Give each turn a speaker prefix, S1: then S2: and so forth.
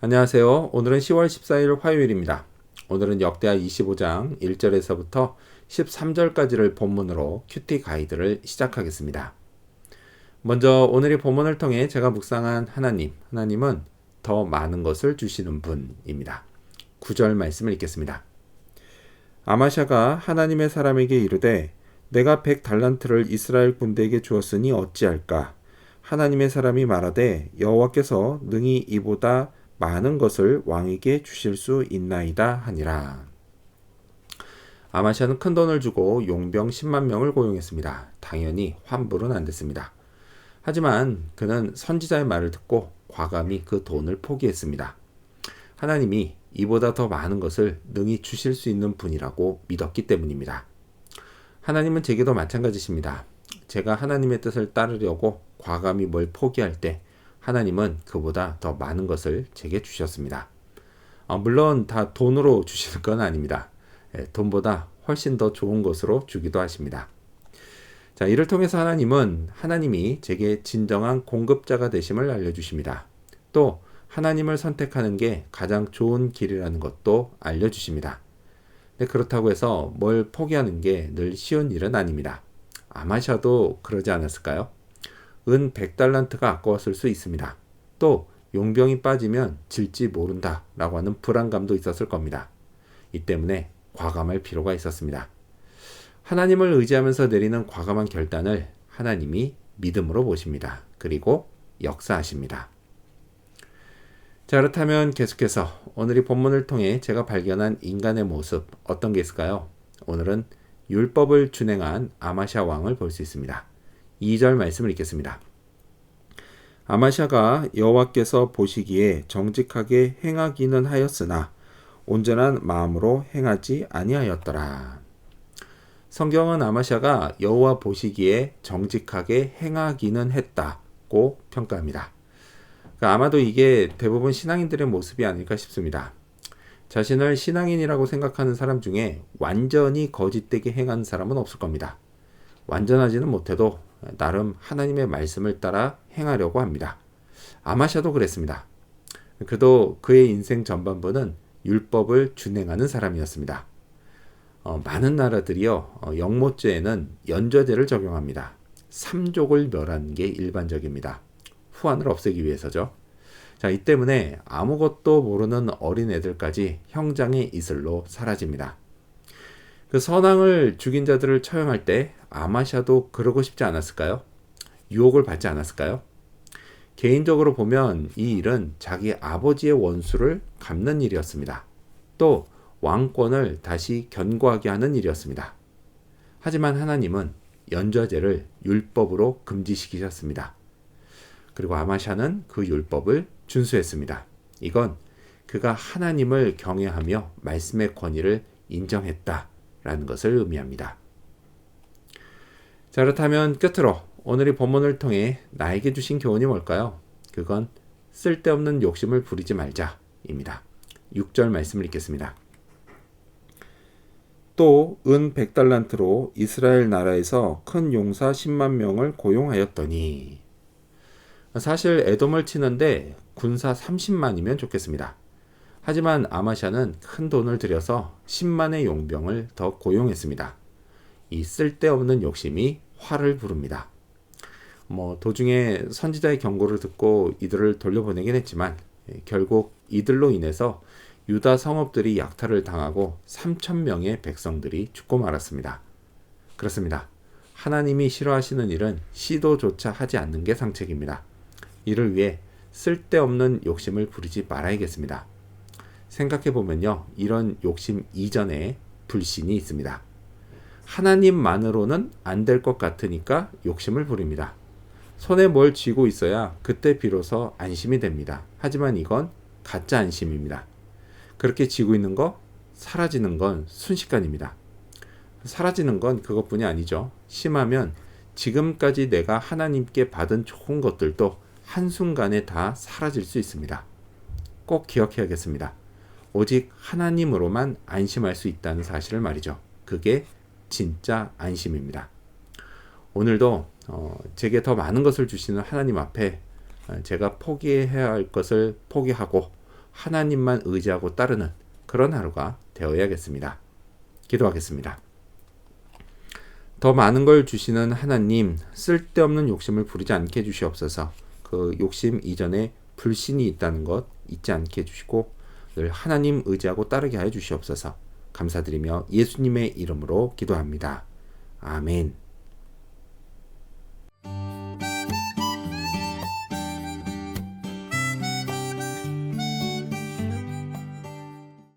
S1: 안녕하세요. 오늘은 10월 14일 화요일입니다. 오늘은 역대하 25장 1절에서부터 13절까지를 본문으로 큐티 가이드를 시작하겠습니다. 먼저 오늘의 본문을 통해 제가 묵상한 하나님, 하나님은 더 많은 것을 주시는 분입니다. 9절 말씀을 읽겠습니다. 아마샤가 하나님의 사람에게 이르되 내가 백 달란트를 이스라엘 군대에게 주었으니 어찌할까? 하나님의 사람이 말하되 여호와께서 능히 이보다 많은 것을 왕에게 주실 수 있나이다 하니라. 아마샤는 큰 돈을 주고 용병 10만 명을 고용했습니다. 당연히 환불은 안 됐습니다. 하지만 그는 선지자의 말을 듣고 과감히 그 돈을 포기했습니다. 하나님이 이보다 더 많은 것을 능히 주실 수 있는 분이라고 믿었기 때문입니다. 하나님은 제게도 마찬가지십니다. 제가 하나님의 뜻을 따르려고 과감히 뭘 포기할 때 하나님은 그보다 더 많은 것을 제게 주셨습니다. 어, 물론 다 돈으로 주시는 건 아닙니다. 예, 돈보다 훨씬 더 좋은 것으로 주기도 하십니다. 자, 이를 통해서 하나님은 하나님이 제게 진정한 공급자가 되심을 알려주십니다. 또 하나님을 선택하는 게 가장 좋은 길이라는 것도 알려주십니다. 네, 그렇다고 해서 뭘 포기하는 게 늘 쉬운 일은 아닙니다. 아마샤도 그러지 않았을까요? 은 100달란트가 아까웠을 수 있습니다. 또 용병이 빠지면 질지 모른다 라고 하는 불안감도 있었을 겁니다. 이 때문에 과감할 필요가 있었습니다. 하나님을 의지하면서 내리는 과감한 결단을 하나님이 믿음으로 보십니다. 그리고 역사하십니다. 자, 그렇다면 계속해서 오늘 이 본문을 통해 제가 발견한 인간의 모습 어떤 게 있을까요? 오늘은 율법을 준행한 아마샤 왕을 볼 수 있습니다. 2절 말씀을 읽겠습니다. 아마샤가 여호와께서 보시기에 정직하게 행하기는 하였으나 온전한 마음으로 행하지 아니하였더라. 성경은 아마샤가 여호와 보시기에 정직하게 행하기는 했다고 평가합니다. 그러니까 아마도 이게 대부분 신앙인들의 모습이 아닐까 싶습니다. 자신을 신앙인이라고 생각하는 사람 중에 완전히 거짓되게 행하는 사람은 없을 겁니다. 완전하지는 못해도 나름 하나님의 말씀을 따라 행하려고 합니다. 아마샤도 그랬습니다. 그도 그의 인생 전반부는 율법을 준행하는 사람이었습니다. 어, 많은 나라들이요, 어, 영모죄에는 연좌제를 적용합니다. 삼족을 멸하는 게 일반적입니다. 후환을 없애기 위해서죠. 자, 이 때문에 아무것도 모르는 어린 애들까지 형장의 이슬로 사라집니다. 그 선왕을 죽인 자들을 처형할 때 아마샤도 그러고 싶지 않았을까요? 유혹을 받지 않았을까요? 개인적으로 보면 이 일은 자기 아버지의 원수를 갚는 일이었습니다. 또 왕권을 다시 견고하게 하는 일이었습니다. 하지만 하나님은 연좌제를 율법으로 금지시키셨습니다. 그리고 아마샤는 그 율법을 준수했습니다. 이건 그가 하나님을 경외하며 말씀의 권위를 인정했다 라는 것을 의미합니다. 자, 그렇다면 끝으로 오늘의 본문을 통해 나에게 주신 교훈이 뭘까요? 그건 쓸데없는 욕심을 부리지 말자입니다. 6절 말씀을 읽겠습니다. 또 은 100달란트로 이스라엘 나라에서 큰 용사 10만 명을 고용하였더니 사실 에돔을 치는데 군사 30만이면 좋겠습니다. 하지만 아마샤는 큰 돈을 들여서 10만의 용병을 더 고용했습니다. 이 쓸데없는 욕심이 화를 부릅니다. 뭐 도중에 선지자의 경고를 듣고 이들을 돌려보내긴 했지만 예, 결국 이들로 인해서 유다 성읍들이 약탈을 당하고 3천 명의 백성들이 죽고 말았습니다. 그렇습니다. 하나님이 싫어하시는 일은 시도조차 하지 않는 게 상책입니다. 이를 위해 쓸데없는 욕심을 부리지 말아야겠습니다. 생각해 보면요. 이런 욕심 이전에 불신이 있습니다. 하나님만으로는 안 될 것 같으니까 욕심을 부립니다. 손에 뭘 쥐고 있어야 그때 비로소 안심이 됩니다. 하지만 이건 가짜 안심입니다. 그렇게 쥐고 있는 거 사라지는 건 순식간입니다. 사라지는 건 그것뿐이 아니죠. 심하면 지금까지 내가 하나님께 받은 좋은 것들도 한순간에 다 사라질 수 있습니다. 꼭 기억해야겠습니다. 오직 하나님으로만 안심할 수 있다는 사실을 말이죠. 그게 진짜 안심입니다. 오늘도 어, 제게 더 많은 것을 주시는 하나님 앞에 어, 제가 포기해야 할 것을 포기하고 하나님만 의지하고 따르는 그런 하루가 되어야겠습니다. 기도하겠습니다. 더 많은 걸 주시는 하나님, 쓸데없는 욕심을 부리지 않게 해주시옵소서. 그 욕심 이전에 불신이 있다는 것 잊지 않게 해주시고 늘 하나님 의지하고 따르게 하여 주시옵소서. 감사드리며 예수님의 이름으로 기도합니다. 아멘.